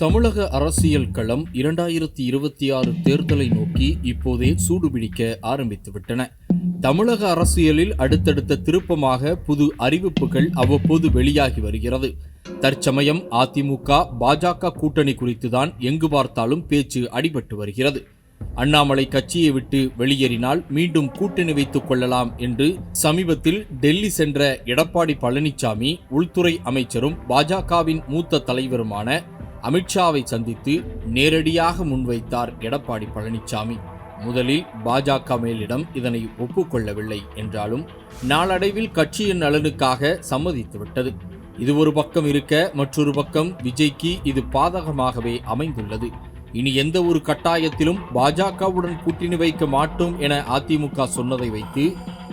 தமிழக அரசியல் களம் இரண்டாயிரத்தி இருபத்தி ஆறு தேர்தலை நோக்கி இப்போதே சூடுபிடிக்க ஆரம்பித்துவிட்டன. தமிழக அரசியலில் அடுத்தடுத்த திருப்பமாக புது அறிவிப்புகள் அவ்வப்போது வெளியாகி வருகிறது. தற்சமயம் அதிமுக பாஜக கூட்டணி குறித்துதான் எங்கு பார்த்தாலும் பேச்சு அடிபட்டு வருகிறது. அண்ணாமலை கட்சியை விட்டு வெளியேறினால் மீண்டும் கூட்டணி வைத்துக் கொள்ளலாம் என்று சமீபத்தில் டெல்லி சென்ற எடப்பாடி பழனிசாமி உள்துறை அமைச்சரும் பாஜகவின் மூத்த தலைவருமான அமித்ஷாவை சந்தித்து நேரடியாக முன்வைத்தார் எடப்பாடி பழனிசாமி முதலில் பாஜக மேலிடம் இதனை ஒப்புக்கொள்ளவில்லை என்றாலும் நாளடைவில் கட்சியின் நலனுக்காக சம்மதித்துவிட்டது இது ஒரு பக்கம் இருக்க மற்றொரு பக்கம் விஜய்க்கு இது பாதகமாகவே அமைந்துள்ளது. இனி எந்த ஒரு கட்டாயத்திலும் பாஜகவுடன் கூட்டணி வைக்க மாட்டோம் என அதிமுக சொன்னதை வைத்து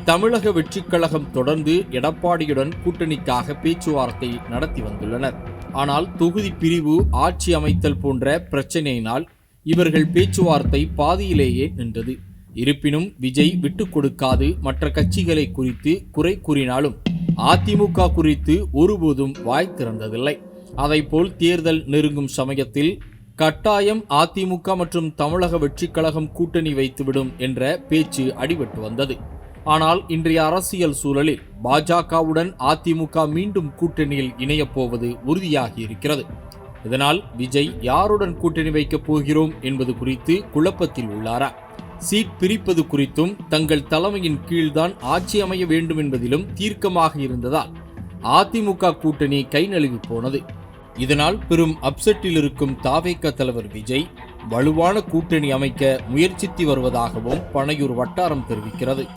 தமிழக வெற்றிக் கழகம் தொடர்ந்து எடப்பாடியுடன் கூட்டணிக்காக பேச்சுவார்த்தை நடத்தி வந்துள்ளனர். ஆனால் தொகுதி பிரிவு ஆட்சி அமைத்தல் போன்ற பிரச்சனையினால் இவர்கள் பேச்சுவார்த்தை பாதியிலேயே நின்றது. இருப்பினும் விஜய் விட்டு கொடுக்காது மற்ற கட்சிகளை குறித்து குறை கூறினாலும் அதிமுக குறித்து ஒருபோதும் வாய் திறந்ததில்லை. அதைப்போல் தேர்தல் நெருங்கும் சமயத்தில் கட்டாயம் அதிமுக மற்றும் தமிழக வெற்றிக் கழகம் கூட்டணி வைத்துவிடும் என்ற பேச்சு அடிபட்டு வந்தது. ஆனால் இன்றைய அரசியல் சூழலில் பாஜகவுடன் அதிமுக மீண்டும் கூட்டணியில் இணையப் போவது உறுதியாகி இருக்கிறது. இதனால் விஜய் யாருடன் கூட்டணி வைக்கப் போகிறோம் என்பது குறித்து குழப்பத்தில் உள்ளாரா? சீட் பிரிப்பது குறித்தும் தங்கள் தலைமையின் கீழ்தான் ஆட்சி அமைய வேண்டும் என்பதிலும் தீர்க்கமாக இருந்ததால் அதிமுக கூட்டணி கை நழுவி போனது. இதனால் பெரும் அப்செட்டில் இருக்கும் தாவேக்க தலைவர் விஜய் வலுவான கூட்டணி அமைக்க முயற்சித்து வருவதாகவும் பனையூர் வட்டாரம் தெரிவிக்கிறது.